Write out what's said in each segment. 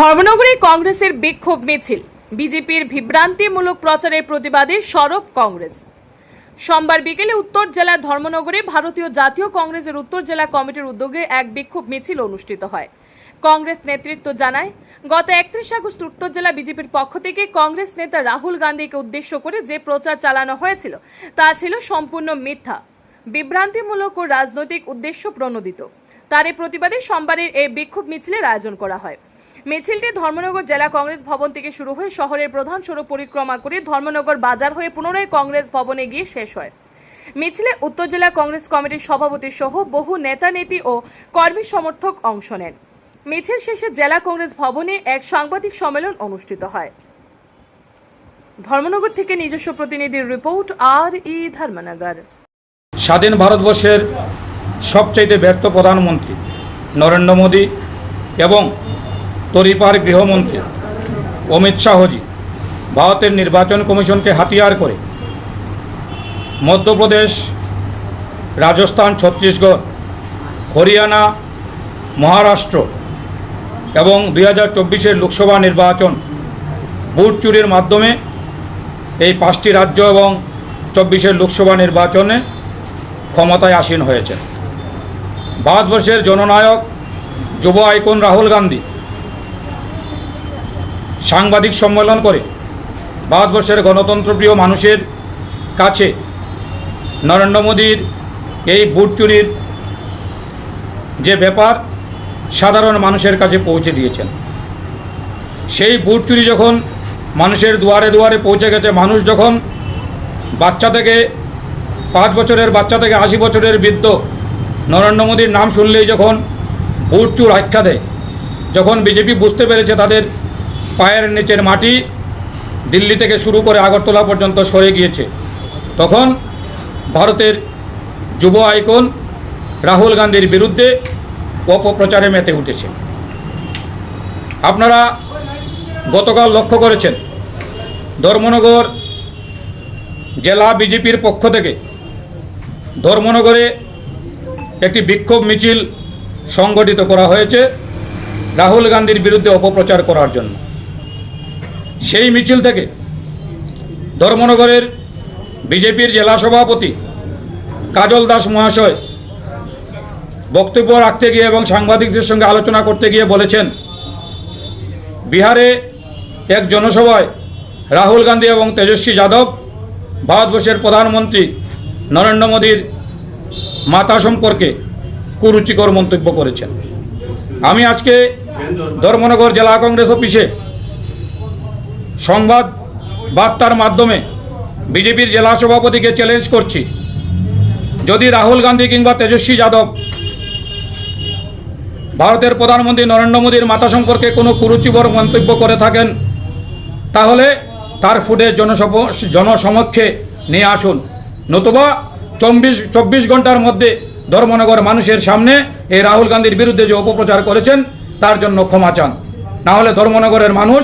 ধর্মনগরে কংগ্রেসের বিক্ষোভ মিছিল। বিজেপির বিভ্রান্তিমূলক প্রচারের প্রতিবাদে সরব কংগ্রেস। সোমবার বিকেলে উত্তর জেলার ধর্মনগরে ভারতীয় জাতীয় কংগ্রেসের উত্তর জেলা কমিটির উদ্যোগে এক বিক্ষোভ মিছিল অনুষ্ঠিত হয়। কংগ্রেস নেতৃত্ব জানায়, গত একত্রিশ আগস্ট উত্তর জেলা বিজেপির পক্ষ থেকে কংগ্রেস নেতা রাহুল গান্ধীকে উদ্দেশ্য করে যে প্রচার চালানো হয়েছিল, তা ছিল সম্পূর্ণ মিথ্যা, বিভ্রান্তিমূলক ও রাজনৈতিক উদ্দেশ্য প্রণোদিত। তার প্রতিবাদে সোমবারের এই বিক্ষোভ মিছিলের আয়োজন করা হয়। মিছিলটি ধর্মনগর জেলা কংগ্রেস ভবন থেকে শুরু হয়ে শহরের প্রধান সড়ক পরিক্রমা করে ধর্মনগর বাজার হয়ে পুনরায় কংগ্রেস ভবনে গিয়ে শেষ হয়। মিছিলে উত্তর জেলা কংগ্রেস কমিটির সভাপতি সহ বহু নেতা, নেত্রী ও কর্মী সমর্থক অংশ নেন। মিছিল শেষে জেলা কংগ্রেস ভবনে এক সাংবাদিক সম্মেলন অনুষ্ঠিত হয়। ধর্মনগর থেকে নিজস্ব প্রতিনিধির রিপোর্ট আর ই ধর্মনগর। স্বাধীন ভারতবর্ষের সবচাইতে ব্যর্থ প্রধানমন্ত্রী নরেন্দ্র মোদী এবং তরিপার গৃহমন্ত্রী অমিত শাহজি ভারতের নির্বাচন কমিশনকে হাতিয়ার করে মধ্যপ্রদেশ, রাজস্থান, ছত্তিশগড়, হরিয়ানা, মহারাষ্ট্র এবং দুই হাজার চব্বিশের লোকসভা নির্বাচন ভোট চুরির মাধ্যমে এই পাঁচটি রাজ্য এবং চব্বিশের লোকসভা নির্বাচনে ক্ষমতায় আসীন হয়েছে ভারতবর্ষের জননায়ক, যুব আইকন রাহুল গান্ধী সাংবাদিক সম্মেলন করে ভারতবর্ষের গণতন্ত্রপ্রিয় মানুষের কাছে নরেন্দ্র মোদীর এই বুট চুরির যে ব্যাপার, সাধারণ মানুষের কাছে পৌঁছে দিয়েছেন। সেই বুট চুরি যখন মানুষের দুয়ারে দুয়ারে পৌঁছে গেছে, মানুষ যখন বাচ্চা থেকে পাঁচ বছরের বাচ্চা থেকে আশি বছরের বৃদ্ধ নরেন্দ্র মোদীর নাম শুনলেই যখন বুট চুর আখ্যা দেয়, যখন বিজেপি বুঝতে পেরেছে তাদের পায়ের নিচের মাটি দিল্লি থেকে শুরু করে আগরতলা পর্যন্ত সরে গিয়েছে। তখন ভারতের যুব আইকন রাহুল গান্ধীর বিরুদ্ধে অপপ্রচারে মেতে উঠেছে। আপনারা গতকাল লক্ষ্য করেছেন, ধর্মনগর জেলা বিজেপির পক্ষ থেকে ধর্মনগরে একটি বিক্ষোভ মিছিল সংগঠিত করা হয়েছে রাহুল গান্ধীর বিরুদ্ধে অপপ্রচার করার জন্য। সেই মিছিল থেকে ধর্মনগরের বিজেপির জেলা সভাপতি কাজল দাস মহাশয় বক্তব্য রাখতে গিয়ে এবং সাংবাদিকদের সঙ্গে আলোচনা করতে গিয়ে বলেছেন, বিহারে এক জনসভায় রাহুল গান্ধী এবং তেজস্বী যাদব, ভারতবর্ষের প্রধানমন্ত্রী নরেন্দ্র মোদীর মাতা সম্পর্কে কুরুচিকর মন্তব্য করেছেন। আমি আজকে ধর্মনগর জেলা কংগ্রেস অফিসে সংবাদ বার্তার মাধ্যমে বিজেপির জেলা সভাপতিকে চ্যালেঞ্জ করছি। যদি রাহুল গান্ধী কিংবা তেজস্বী যাদব ভারতের প্রধানমন্ত্রী নরেন্দ্র মোদীর মাতা সম্পর্কে কোনো কুরুচিবর মন্তব্য করে থাকেন, তাহলে তার ফুটেজ জনসভ জনসমক্ষে নিয়ে আসুন। নতুবা চব্বিশ চব্বিশ ঘণ্টার মধ্যে ধর্মনগর মানুষের সামনে এই রাহুল গান্ধীর বিরুদ্ধে যে অপপ্রচার করেছেন, তার জন্য ক্ষমা চান। না হলে ধর্মনগরের মানুষ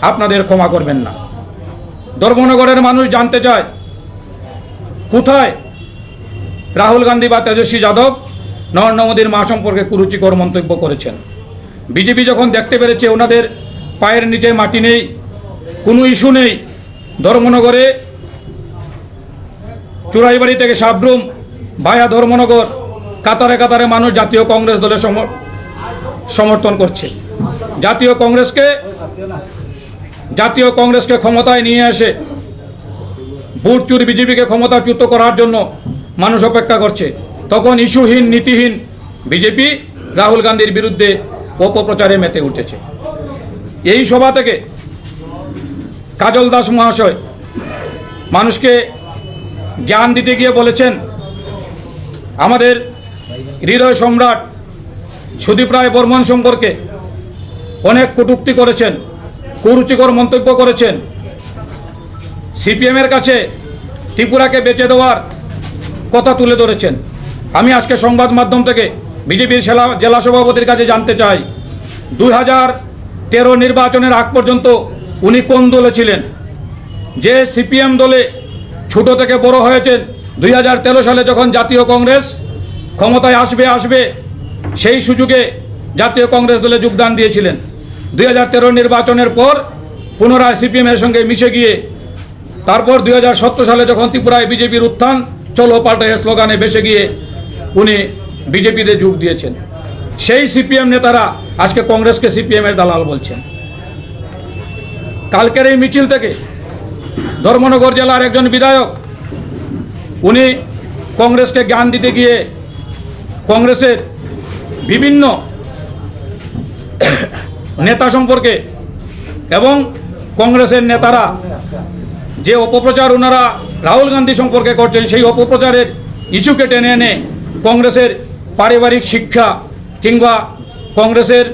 আপনাদের ক্ষমা করবেন না। ধর্মনগরের মানুষ জানতে চায়, কোথায় রাহুল গান্ধী বা তেজস্বী যাদব নরেন্দ্র মোদীর মা সম্পর্কে কুরুচিকর মন্তব্য করেছেন। বিজেপি যখন দেখতে পেরেছে ওনাদের পায়ের নিচে মাটি নেই, কোনো ইস্যু নেই, ধর্মনগরে চুরাইবাড়ি থেকে সাবরুম ভায়া ধর্মনগর, কাতারে কাতারে মানুষ জাতীয় কংগ্রেস দলের সম- সমর্থন করছে। জাতীয় কংগ্রেসকে জাতীয় কংগ্রেসকে ক্ষমতায় নিয়ে এসে চুরি বিজেপিকে ক্ষমতাচ্যুত করার জন্য মানুষ অপেক্ষা করছে। তখন ইস্যুহীন, নীতিহীন বিজেপি রাহুল গান্ধীর বিরুদ্ধে অপপ্রচারে মেতে উঠেছে। এই সভা থেকে কাজল দাস মহাশয় মানুষকে জ্ঞান দিতে গিয়ে বলেছেন, আমাদের হৃদয় সম্রাট সুদীপ রায় বর্মন সম্পর্কে অনেক কটূক্তি করেছেন। কুরুচিকর মন্তব্য করেছেন। সিপিএমের কাছে ত্রিপুরাকে বেঁচে দেওয়ার কথা তুলে ধরেছেন। আমি আজকে সংবাদ মাধ্যম থেকে বিজেপির জেলা জেলা সভাপতির কাছে জানতে চাই, দুই হাজার তেরো নির্বাচনের আগ পর্যন্ত উনি কোন দলে ছিলেন? যে সিপিএম দলে ছোট থেকে বড় হয়েছেন, দুই হাজার তেরো সালে যখন জাতীয় কংগ্রেস ক্ষমতায় আসবে আসবে, সেই সুযোগে জাতীয় কংগ্রেস দলে যোগদান দিয়েছিলেন। দুই হাজার তেরো নির্বাচনের পর পুনরায় সিপিএমের সঙ্গে মিশে গিয়ে তারপর দুই হাজার সতেরো সালে যখন ত্রিপুরায় বিজেপির উত্থান, চলো পাল্টায় স্লোগানে বেসে গিয়ে উনি বিজেপিতে যোগ দিয়েছেন। সেই সিপিএম নেতারা আজকে কংগ্রেসকে সিপিএমের দালাল বলছেন। কালকের এই মিছিল থেকে ধর্মনগর জেলার একজন বিধায়ক, উনি কংগ্রেসকে জ্ঞান দিতে গিয়ে কংগ্রেসের বিভিন্ন নেতা সম্পর্কে এবং কংগ্রেসের নেতারা যে অপপ্রচার ওনারা রাহুল গান্ধী সম্পর্কে করছেন, সেই অপপ্রচারের ইস্যুকে টেনে এনে কংগ্রেসের পারিবারিক শিক্ষা কিংবা কংগ্রেসের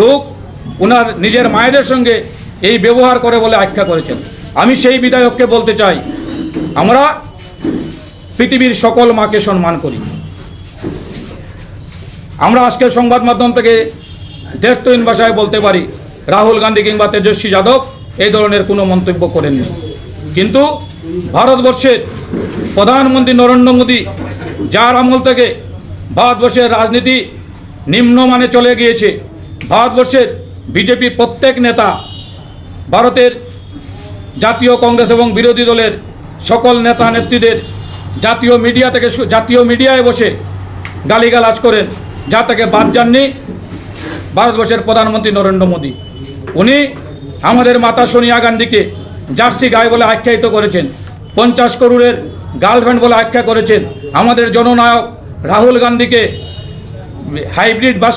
লোক ওনার নিজের মায়েদের সঙ্গে এই ব্যবহার করে বলে আখ্যা করেছেন। আমি সেই বিধায়ককে বলতে চাই, আমরা পৃথিবীর সকল মাকে সম্মান করি। আমরা আজকের সংবাদ মাধ্যম থেকে দেশতহীন ভাষায় বলতে পারি, রাহুল গান্ধী কিংবা তেজস্বী যাদব এই ধরনের কোনো মন্তব্য করেননি। কিন্তু ভারতবর্ষের প্রধানমন্ত্রী নরেন্দ্র মোদী যার আমল থেকে ভারতবর্ষের রাজনীতি নিম্নমানে চলে গিয়েছে, ভারতবর্ষের বিজেপি প্রত্যেক নেতা, ভারতের জাতীয় কংগ্রেস এবং বিরোধী দলের সকল নেতা নেত্রীদের জাতীয় মিডিয়া থেকে জাতীয় মিডিয়ায় বসে গালিগালাজ করেন, যা থেকে বাদ যাননি। ভারতবর্ষের প্রধানমন্ত্রী নরেন্দ্র মোদী। উনি আমাদের মাতা সোনিয়া গান্ধীকে জার্সি গায়ে বলে আখ্যায়িত করেছেন, পঞ্চাশ করোড়ের গার্লফ্রেন্ড বলে আখ্যা করেছেন। আমাদের জননায়ক রাহুল গান্ধীকে হাইব্রিড বাস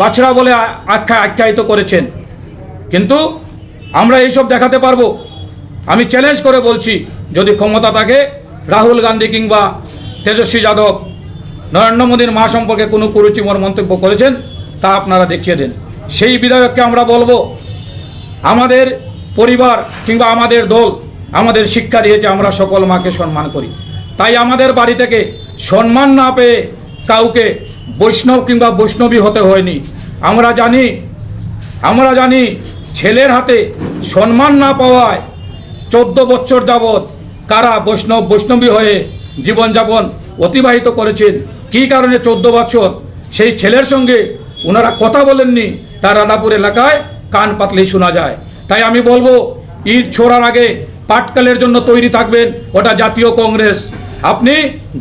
বাছড়া বলে আখ্যা, আখ্যায়িত করেছেন। কিন্তু আমরা এইসব দেখাতে পারব। আমি চ্যালেঞ্জ করে বলছি, যদি ক্ষমতা থাকে, রাহুল গান্ধী কিংবা তেজস্বী যাদব, নরেন্দ্র মোদীর মা সম্পর্কে কোনো কুরুচিমর মন্তব্য করেছেন তা আপনারা দেখিয়ে দেন। সেই বিধায়ককে আমরা বলব, আমাদের পরিবার কিংবা আমাদের দল আমাদের শিক্ষা দিয়েছে, আমরা সকল মাকে সম্মান করি। তাই আমাদের বাড়ি থেকে সম্মান না পেয়ে কাউকে বৈষ্ণব কিংবা বৈষ্ণবী হতে হয়নি। আমরা জানি আমরা জানি ছেলের হাতে সম্মান না পাওয়ায় চোদ্দ বছর যাবৎ কারা বৈষ্ণব, বৈষ্ণবী হয়ে জীবনযাপন অতিবাহিত করেছেন? কী কারণে চোদ্দ বছর? সেই ছেলের সঙ্গে ওনারা কথা বলেননি তার রাধাপুর এলাকায় কান পাতলেই শোনা যায়। তাই আমি বলব ঈদ ছোড়ার আগে পাটকালের জন্য তৈরি থাকবেন ওটা জাতীয় কংগ্রেস। আপনি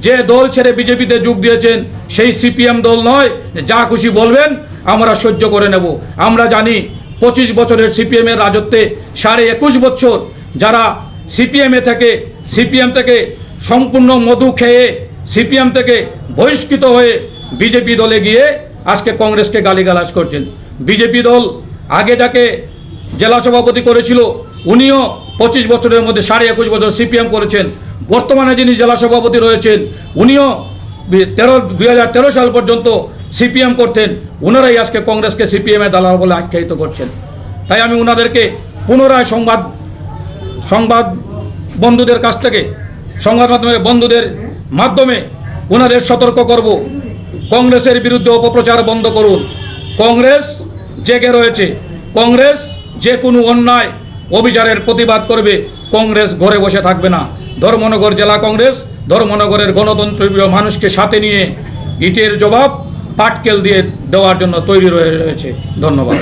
যে দল ছেড়ে বিজেপিতে যোগ দিয়েছেন, সেই সিপিএম দল নয়, যা খুশি বলবেন, আমরা সহ্য করে নেব। আমরা জানি পঁচিশ বছরের সিপিএমের রাজত্বে সাড়ে একুশ বছর যারা সিপিএমে থেকে, সিপিএম থেকে সম্পূর্ণ মধু খেয়ে সিপিএম থেকে বহিষ্কৃত হয়ে বিজেপি দলে গিয়ে আজকে কংগ্রেসকে গালিগালাজ করছেন। বিজেপি দল আগে যাকে জেলা সভাপতি করেছিল, উনিও পঁচিশ বছরের মধ্যে, সাড়ে একুশ বছর সিপিএম করেছেন। বর্তমানে যিনি জেলা সভাপতি রয়েছেন, উনিও তেরো, দুই সাল পর্যন্ত সিপিএম করতেন। ওনারাই আজকে কংগ্রেসকে সিপিএমের দালাল বলে আখ্যায়িত করছেন। তাই আমি ওনাদেরকে পুনরায় সংবাদ সংবাদ বন্ধুদের কাছ থেকে, সংবাদ মাধ্যমে বন্ধুদের মাধ্যমে ওনাদের সতর্ক করব। কংগ্রেসের বিরুদ্ধে অপপ্রচার বন্ধ করুন। কংগ্রেস জেগে রয়েছে। কংগ্রেস যে কোনো অন্যায় অভিযানের প্রতিবাদ করবে। কংগ্রেস ঘরে বসে থাকবে না। ধর্মনগর জেলা কংগ্রেস ধর্মনগরের গণতন্ত্রপ্রিয় মানুষকে সাথে নিয়ে ইটের জবাব পাটকেল দিয়ে দেওয়ার জন্য তৈরি রয়ে রয়েছে। ধন্যবাদ।